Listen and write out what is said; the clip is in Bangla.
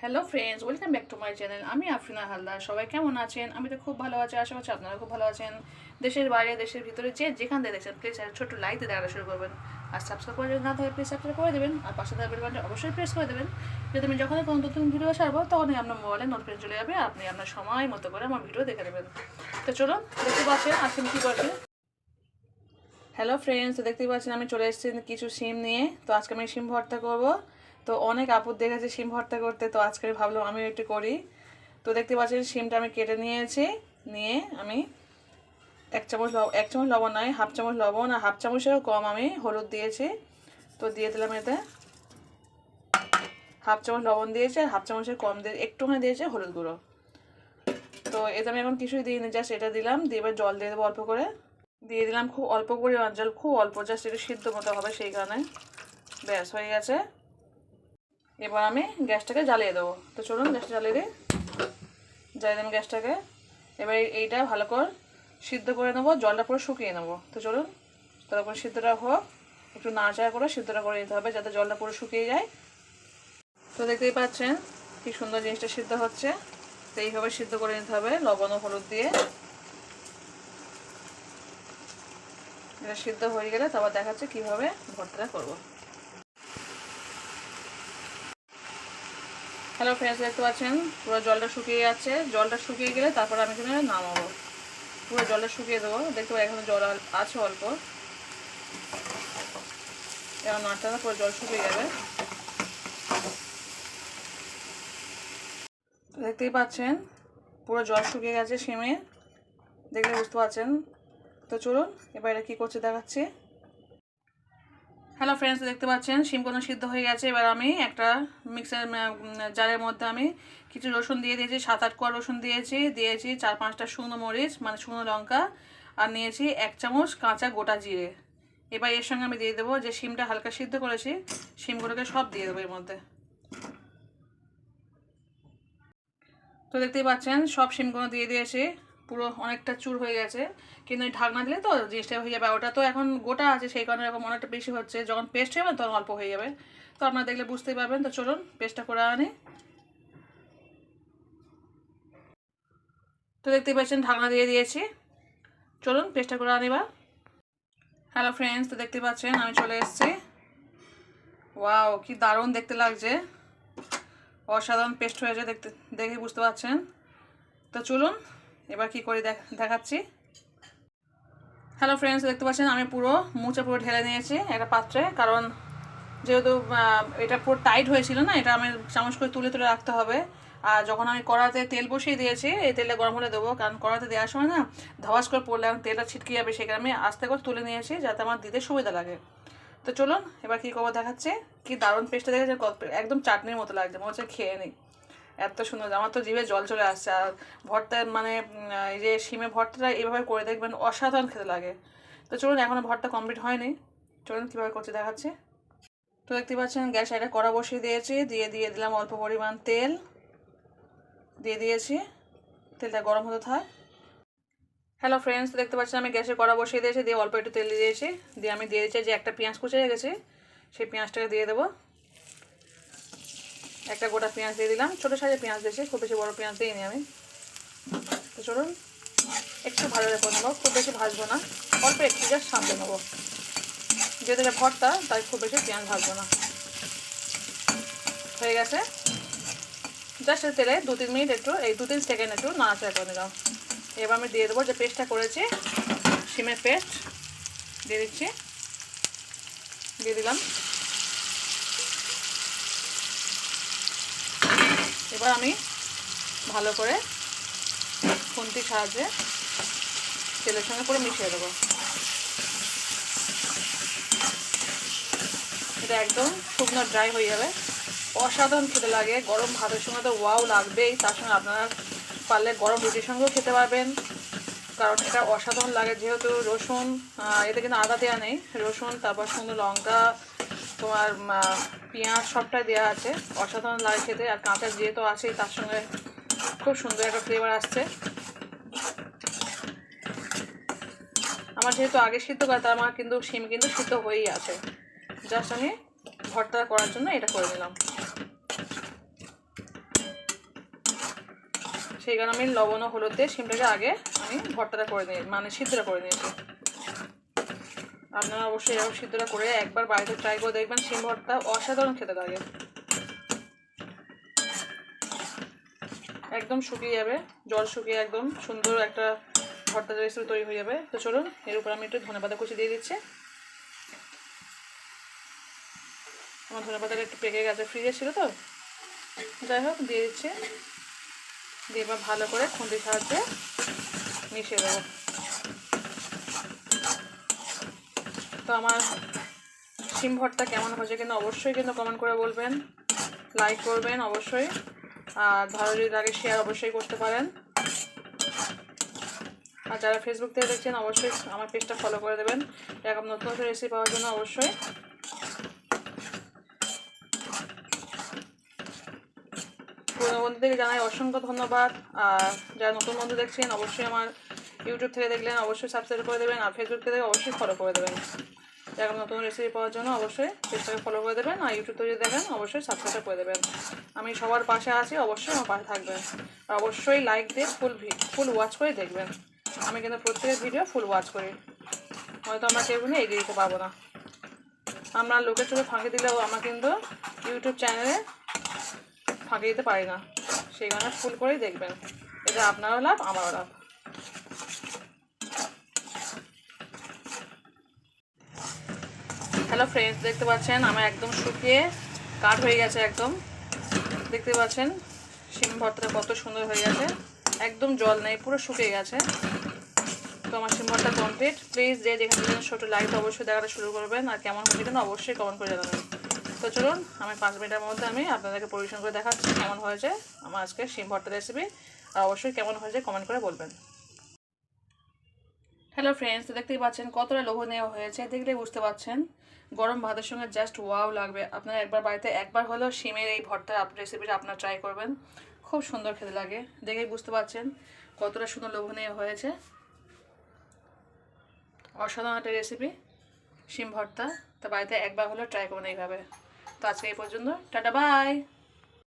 Hello friends welcome back to my channel আমি আফরিনা হালদার। সবাই কেমন আছেন? আমি তো খুব ভালো আছি, আশা করছি আপনারা খুব ভালো আছেন। দেশের বাইরে, দেশের ভিতরে যে যেখান থেকে দেখছেন প্লিজ ছোট্ট লাইক দিয়ে দেখা শুরু করবেন। আর সাবস্ক্রাইব করে যদি না থাকে প্লিজ সাবস্ক্রাইব করে দেবেন। আর পাশে থাকা বেলবানটা অবশ্যই প্রেস করে দেবেন। যদি আমি যখনই কোনো নতুন ভিডিও ছাড়বো, তখনই আপনার মোবাইলে নোটিফিকেশন চলে যাবে। আপনি আপনার সময় মতো করে আমার ভিডিও দেখে নেবেন। তো চলুন, দেখতে পাচ্ছেন আজকে আমি কী করছি? হ্যালো ফ্রেন্ডস তো দেখতেই পাচ্ছেন আমি চলে এসেছি কিছু সিম নিয়ে। তো আজকে আমি সিম ভর্তা করব। তো অনেক আপুর দেখেছি সিম ভর্তা করতে, তো আজকে ভাবলাম আমি একটু করি। তো দেখতে পাচ্ছেন, সিমটা আমি কেটে নিয়েছি, নিয়ে আমি এক চামচ এক চামচ লবণ নয়, হাফ চামচ লবণ আর হাফ চামচেরও কম আমি হলুদ দিয়েছি। তো দিয়ে দিলাম এতে। হাফ চামচ লবণ দিয়েছি আর হাফ চামচের কম দিয়ে, একটুখানি দিয়েছে হলুদ গুঁড়ো। তো এতে আমি এখন কিছুই দিইনি, জাস্ট এটা দিলাম, দিয়ে এবার জল দিয়ে দেবো অল্প করে। দিয়ে দিলাম খুব অল্প পরিমাণ জল, খুব অল্প, জাস্ট একটু সিদ্ধ মতো হবে সেই কারণে। ব্যাস, হয়ে গেছে। এবার আমি গ্যাসটাকে জ্বালিয়ে দেবো। তো চলুন গ্যাসটা জ্বালিয়ে দিই। জ্বালিয়ে দিলাম গ্যাসটাকে। এবার এইটা ভালো করে সিদ্ধ করে নেব, জলটা পুরো শুকিয়ে নেব। তো চলুন তারপর সিদ্ধটা হোক। একটু নাড়াচাড়া করে সিদ্ধটা করে নিতে হবে যাতে জলটা পুরো শুকিয়ে যায়। তো দেখতেই পাচ্ছেন কি সুন্দর জিনিসটা সিদ্ধ হচ্ছে। তো এইভাবে সিদ্ধ করে নিতে হবে, লবণ ও হলুদ দিয়ে। এটা সিদ্ধ হয়ে গেলে তারপর দেখাচ্ছে কীভাবে ভর্তাটা করব। হ্যালো ফ্রেন্ডস দেখতে পাচ্ছেন? পুরো জলটা শুকিয়ে যাচ্ছে। জলটা শুকিয়ে গেলে তারপর আমি এখানে নামাবো। পুরো জলটা শুকিয়ে দেবো। দেখতে পাই এখানে জল আছে অল্প। এবার নাড়তে পুরো জল শুকিয়ে যাবে। দেখতেই পাচ্ছেন, পুরো জল শুকিয়ে গেছে সিমে। দেখলে বুঝতে পারছেন। তো চলুন, এবার এটা কী করছে দেখাচ্ছি। হ্যালো ফ্রেন্ডস দেখতে পাচ্ছেন? শিমকোনো সিদ্ধ হয়ে গেছে। এবার আমি একটা মিক্সার জারের মধ্যে আমি কিছু রসুন দিয়ে দিয়েছি। সাত আট কোয়া রসুন দিয়েছি। দিয়েছি চার পাঁচটা শুকনো মরিচ মানে শুকনো লঙ্কা, আর নিয়েছি এক চামচ কাঁচা গোটা জিরে। এবার এর সঙ্গে আমি দিয়ে দেবো যে শিমটা হালকা সিদ্ধ করেছি, শিমগুলোকে সব দিয়ে দেবো এর মধ্যে। তো দেখতেই পাচ্ছেন, সব শিমগুলো দিয়ে দিয়েছি। পুরো অনেকটা চুর হয়ে গেছে। কিন্তু ওই ঢাকনা দিলে তো জিনিসটা হয়ে যাবে। ওটা তো এখন গোটা আছে, সেই কারণে এরকম অনেকটা বেশি হচ্ছে। যখন পেস্ট হয়ে যাবে, তখন অল্প হয়ে যাবে। তো আপনারা দেখলে বুঝতেই পারবেন। তো চলুন পেস্টটা করে আনি। তো দেখতেই পাচ্ছেন, ঢাকনা দিয়ে দিয়েছি। চলুন পেস্টটা করে আনিবা হ্যালো ফ্রেন্ডস তো দেখতে পাচ্ছেন, আমি চলে এসেছি। ওয়াও কি দারুণ দেখতে লাগছে। অসাধারণ পেস্ট হয়েছে দেখতে, দেখে বুঝতে পারছেন। তো চলুন এবার কি করে দেখাচ্ছি। হ্যালো ফ্রেন্ডস দেখতে পাচ্ছেন, আমি পুরো মুচে পুরো ঢেলে নিয়েছি একটা পাত্রে, কারণ যেহেতু এটা পুরো টাইট হয়েছিল না, এটা আমি চামচ করে তুলে তুলে রাখতে হবে। আর যখন আমি কড়াতে তেল বসিয়ে দিয়েছি, এই তেলটা গরম হলে দেবো, কারণ কড়াতে দেওয়ার সময় না ধবাস করে পড়লে আমি তেলটা ছিটকে যাবে, সেখানে আমি আস্তে করে তুলে নিয়েছি, যাতে আমার দিতে সুবিধা লাগে। তো চলুন, এবার কী করব দেখাচ্ছে, কি দারুণ পেস্টটা দেখেছে একদম চাটনির মতো লাগছে, মনে হচ্ছে খেয়ে নিই এত সুন্দর, আমার তো জিভে জল চলে আসছে। আর ভর্তা মানে এই যে শিমে ভর্তাটা এইভাবে করে দেখবেন, অসাধারণ খেতে লাগে। তো চলুন এখনও ভর্তা কমপ্লিট হয়নি। চলুন, কীভাবে করছে দেখাচ্ছে। তো দেখতে পাচ্ছেন, গ্যাস একটা কড়া বসিয়ে দিয়েছি। দিয়ে দিয়ে দিলাম অল্প পরিমাণ তেল। দিয়ে দিয়েছি। তেলটা গরম হতে থাক। হ্যালো ফ্রেন্ডস দেখতে পাচ্ছেন, আমি গ্যাসে কড়া বসিয়ে দিয়েছি। দিয়ে অল্প একটু তেল দিয়ে দিয়েছি। দিয়ে আমি দিয়ে দিয়েছি যে একটা পেঁয়াজ কুচে গেছে সেই পেঁয়াজটাকে দিয়ে দেবো। একটা গোটা পেঁয়াজ দিয়ে দিলাম। ছোটো সাইজের পেঁয়াজ দিয়েছি খুব বেশি বড়ো পেঁয়াজ দিইনি আমি। তো চলুন, একটু ভালো রেখে নেব, খুব বেশি ভাজবো না। অল্প একটু জাস্ট সামলে নেব। যেহেতু এটা ভর্তা, তাই খুব বেশি পেঁয়াজ ভাজবো না। হয়ে গেছে। জাস্ট তেলে দু তিন মিনিট একটু, এই দু তিন সেকেন্ড একটু নাড়াচাড়া করে নিলাম। এবার আমি দিয়ে দেবো যে পেস্টটা করেছি সিমের পেস্ট। দিয়ে দিচ্ছি। দিয়ে দিলাম। এবার আমি ভালো করে খুন্তির সাহায্যে তেলের সঙ্গে করে মিশিয়ে দেবো। এটা একদম শুকনো ড্রাই হয়ে যাবে। অসাধারণ খেতে লাগে, গরম ভাতের সঙ্গে তো ওয়াও লাগবেই। তার সঙ্গে আপনারা পারলে গরম রুটির সঙ্গেও খেতে পারবেন, কারণ এটা অসাধারণ লাগে। যেহেতু রসুন এতে কিন্তু আদা দেওয়া নেই। রসুন, তারপর শুকনো লঙ্কা তোমার পেঁয়াজ সবটাই দেওয়া আছে। অসাধারণ লাগে খেতে, আর কাঁচা জিরে তো আছেই, তার সঙ্গে খুব সুন্দর একটা ফ্লেভার আসছে। আমার যেহেতু আগে সিদ্ধ করে, তার আমার কিন্তু সিম কিন্তু সিদ্ধ হয়েই আছে। জাস্ট আমি ভর্তা করার জন্য এটা করে নিলাম। সেই কারণে আমি লবণ হলুদ দিয়ে শিমটাকে আগে আমি ভর্তাটা করে নিই মানে সিদ্ধটা করে নিয়েছি। আপনারা অবশ্যই এরকম সিদ্ধটা করে একবার বাড়িতে ট্রাই করে দেখবেন, শিম ভর্তা অসাধারণ খেতে লাগে। একদম শুকিয়ে যাবে, জল শুকিয়ে একদম সুন্দর একটা ভর্তা রেসিপি তৈরি হয়ে যাবে। তো চলুন, এর উপর আমি একটু ধনে পাতা কুচি দিয়ে দিচ্ছি। আমার ধনে পাতাটা একটু পেকে গেছে ফ্রিজে ছিল তো। যাই হোক, দিয়ে দিচ্ছি। দিয়ে এবার ভালো করে খুন্তির সাহায্যে মিশিয়ে দেবো। তো আমার শিম ভর্তা কেমন হয়েছে কিন্তু অবশ্যই কিন্তু কমেন্ট করে বলবেন লাইক করবেন অবশ্যই, আর ভালো যদি লাগে শেয়ার অবশ্যই করতে পারেন। আর যারা ফেসবুক থেকে দেখছেন, অবশ্যই আমার পেজটা ফলো করে দেবেন। এরকম নতুন নতুন রেসিপি পাওয়ার জন্য অবশ্যই। পুরোনো বন্ধুদেরকে জানাই অসংখ্য ধন্যবাদ। আর যারা নতুন বন্ধু দেখছেন, অবশ্যই আমার ইউটিউব থেকে দেখলেন অবশ্যই সাবস্ক্রাইব করে দেবেন আর ফেসবুক থেকে অবশ্যই ফলো করে দেবেন। এরকম নতুন রেসিপি পাওয়ার জন্য অবশ্যই পেজটাকে ফলো করে দেবেন আর ইউটিউব থেকে দেখেন অবশ্যই সাবস্ক্রাইব করে দেবেন। আমি সবার পাশে আছি, অবশ্যই আমার পাশে থাকবেন। অবশ্যই লাইক দিয়ে ফুল ফুল ওয়াচ করে দেখবেন। আমি কিন্তু প্রত্যেকের ভিডিও ফুল ওয়াচ করি। হয়তো আমরা কেউ কিন্তু এগিয়ে দিতে পারব না। আমরা লোকের চোখে ফাঁকি দিলেও আমরা কিন্তু ইউটিউব চ্যানেলে ফাঁকি দিতে পারি না। সেই কারণে ফুল করেই দেখবেন। এটা আপনারও লাভ, আমারও লাভ। হ্যালো ফ্রেন্ডস দেখতে পাচ্ছেন, আমার একদম শুকিয়ে কাঠ হয়ে গেছে একদম। দেখতে পাচ্ছেন, শিম ভর্তাটা কত সুন্দর হয়ে গেছে। একদম জল নেই, পুরো শুকিয়ে গেছে। তো আমার শিম ভর্তা কমপ্লিট প্লিজ যে যেখানে ছোটো লাইট অবশ্যই দেখাটা শুরু করবেন। আর কেমন হয়েছে কিন্তু অবশ্যই কমেন্ট করে জানাবেন। তো চলুন, আমি পাঁচ মিনিটের মধ্যে আমি আপনাদেরকে পরিবেশন করে দেখাচ্ছি কেমন হয়েছে আমার আজকে শিম ভর্তা রেসিপি আর অবশ্যই কেমন হয়েছে কমেন্ট করে বলবেন। হ্যালো ফ্রেন্ডস তো দেখতেই পাচ্ছেন কতটা লোভনীয় হয়েছে। দেখলে বুঝতে পাচ্ছেন? গরম ভাতের সঙ্গে জাস্ট ওয়াও লাগবে। আপনারা একবার বাড়িতে একবার হলেও শিমের এই ভর্তা রেসিপিটা আপনারা ট্রাই করবেন। খুব সুন্দর খেতে লাগে। দেখেই বুঝতে পাচ্ছেন কতটা সুন্দর লোভনীয় হয়েছে। অসাধারণ একটা রেসিপি শিম ভর্তা। তো বাড়িতে একবার হলেও ট্রাই করবেন এইভাবে। তো আজকে এই পর্যন্ত। Tata bye